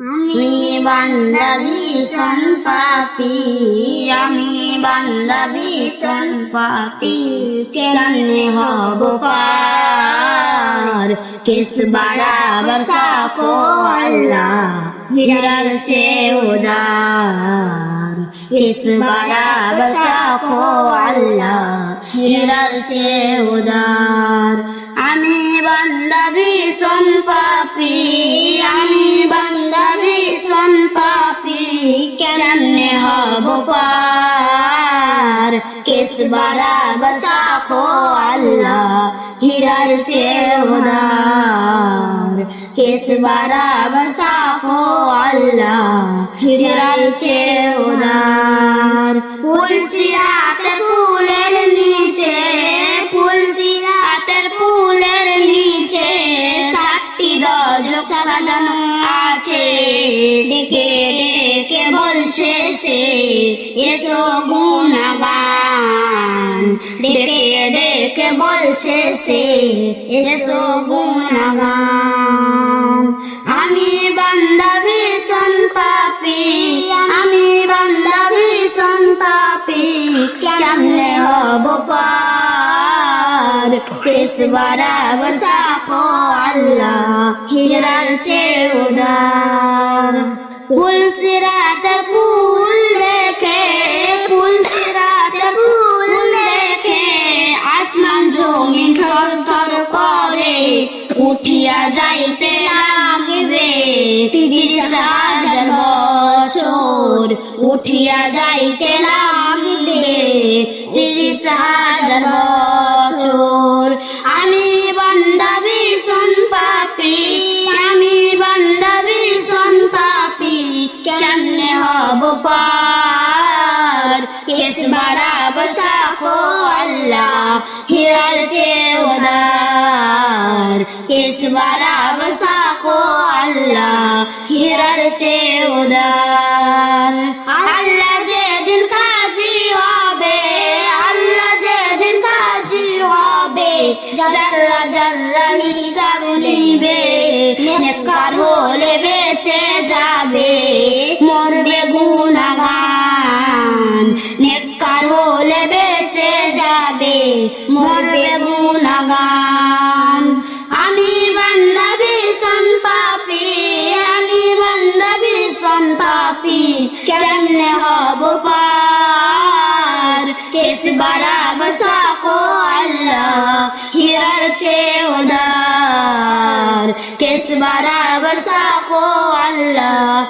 আমি বান্দা ভীষণ পাপি আমি বান্দা ভীষণ পাপি কেমনে হব পার। কিস বরাবর সাফো, আল্লাহ, হিরার সে উদার। কিস বরাবর সাফো আল্লাহ হিরার সে উদার। আমি বান্দা কেস বরাবর সাফো আল্লাহ হিরার সে উদার কেস বরাবর সাফো আল্লাহ হিরার সে উদার ফুলসিরাতের ফুলের নিচে ফুলসিরাতের বলছে সে এসো গুণগান। ডেকে ডেকে বলছে সে, এসো গুণগান। আমি বান্দা ভীষণ পাপি, আমি বান্দা ভীষণ পাপি, কেমনে হব পার? কেস আল্লাহ, হিরার চে উদার। ফুল উঠিয়া যাইতে লাগবে। তিরিশ হাজার বছর উঠিয়া যাইতে লাগবে। তিরিশ হাজার বছর। আমি বান্দা ভীষণ পাপি। আমি বান্দা ভীষণ পাপি। কেমনে হব পার? কেস বরাবর সাফো উদার কেস বরাবর সাফো আল্লাহ হিরার চে উদার আল্লাহ যেদিন কাজী হবে আল্লাহ যেদিন কাজী হবে জাররা জাররা হিসাব নিবে নেককার হলে বেঁচে যাবে মরবে গুনাগান নেককার হলে বেঁচে যাবে মরবে বরাবর সাফো আল্লাহ। হিরার চে উদার। কেস সাফো আল্লাহ।